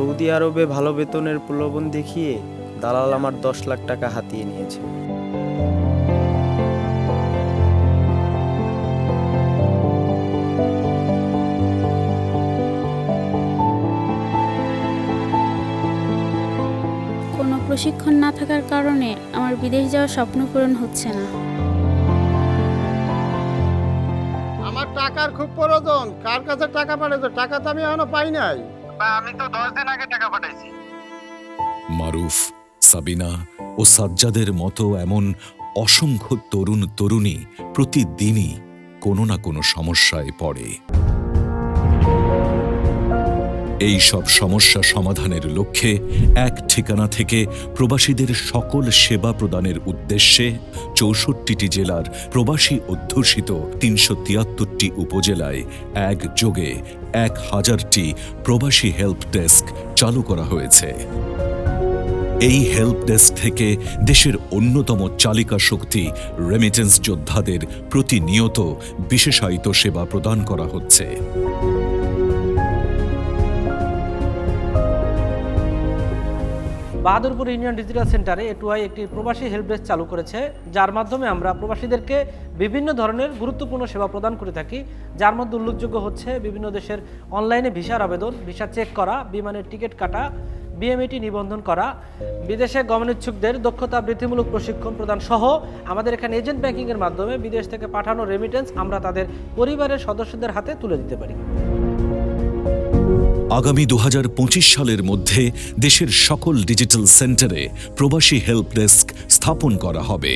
Saudi আরবে ভালো বেতনের প্রলোভন দেখিয়ে দালাল আমার দশ লাখ টাকা হাতিয়ে নিয়েছে। কোনো প্রশিক্ষণ না থাকার কারণে আমার বিদেশ যাওয়ার স্বপ্ন পূরণ হচ্ছে না। আমার টাকার খুব প্রয়োজন। কার কাছে টাকা পাঠাতো টাকা তো আমি এখনও পাই নাই। আমি তো দশ দিন আগে টাকা পাঠাইছি। মারুফ, সাবিনা ও সাজ্জাদের মতো এমন অসংখ্য তরুণ তরুণী প্রতিদিনই কোনো না কোনো সমস্যায় পড়ে। এই সব সমস্যা সমাধানের লক্ষ্যে এক ঠিকানা থেকে প্রবাসীদের সকল সেবা প্রদানের উদ্দেশ্যে চৌষট্টিটি জেলার প্রবাসী অধ্যুষিত তিনশো তিয়াত্তরটি উপজেলায় একযোগে এক হাজারটি প্রবাসী হেল্প ডেস্ক চালু করা হয়েছে। এই হেল্প ডেস্ক থেকে দেশের অন্যতম চালিকা শক্তি রেমিটেন্স যোদ্ধাদের প্রতিনিয়ত বিশেষায়িত সেবা প্রদান করা হচ্ছে। বাহাদুরপুর ইউনিয়ন ডিজিটাল সেন্টারে এটুআই একটি প্রবাসী হেল্প ডেস্ক চালু করেছে, যার মাধ্যমে আমরা প্রবাসীদেরকে বিভিন্ন ধরনের গুরুত্বপূর্ণ সেবা প্রদান করে থাকি, যার মধ্যে উল্লেখযোগ্য হচ্ছে বিভিন্ন দেশের অনলাইনে ভিসার আবেদন, ভিসা চেক করা, বিমানের টিকিট কাটা বিএমএটি নিবন্ধন করা, বিদেশে গমনোচ্ছুকদের দক্ষতা বৃদ্ধিমূলক প্রশিক্ষণ প্রদান সহ আমাদের এখানে এজেন্ট ব্যাংকিংয়ের মাধ্যমে বিদেশ থেকে পাঠানো রেমিটেন্স আমরা তাদের পরিবারের সদস্যদের হাতে তুলে দিতে পারি। আগামী দু হাজার পঁচিশ সালের মধ্যে দেশের সকল ডিজিটাল সেন্টারে প্রবাসী হেল্প ডেস্ক স্থাপন করা হবে।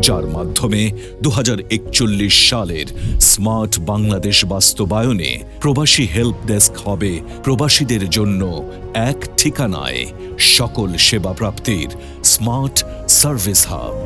যার মাধ্যমে দুহাজার একচল্লিশ সালের স্মার্ট বাংলাদেশ বাস্তবায়নে প্রবাসী হেল্প ডেস্ক হবে প্রবাসীদের জন্য এক ঠিকানায় সকল সেবা প্রাপ্তির স্মার্ট সার্ভিস হাব।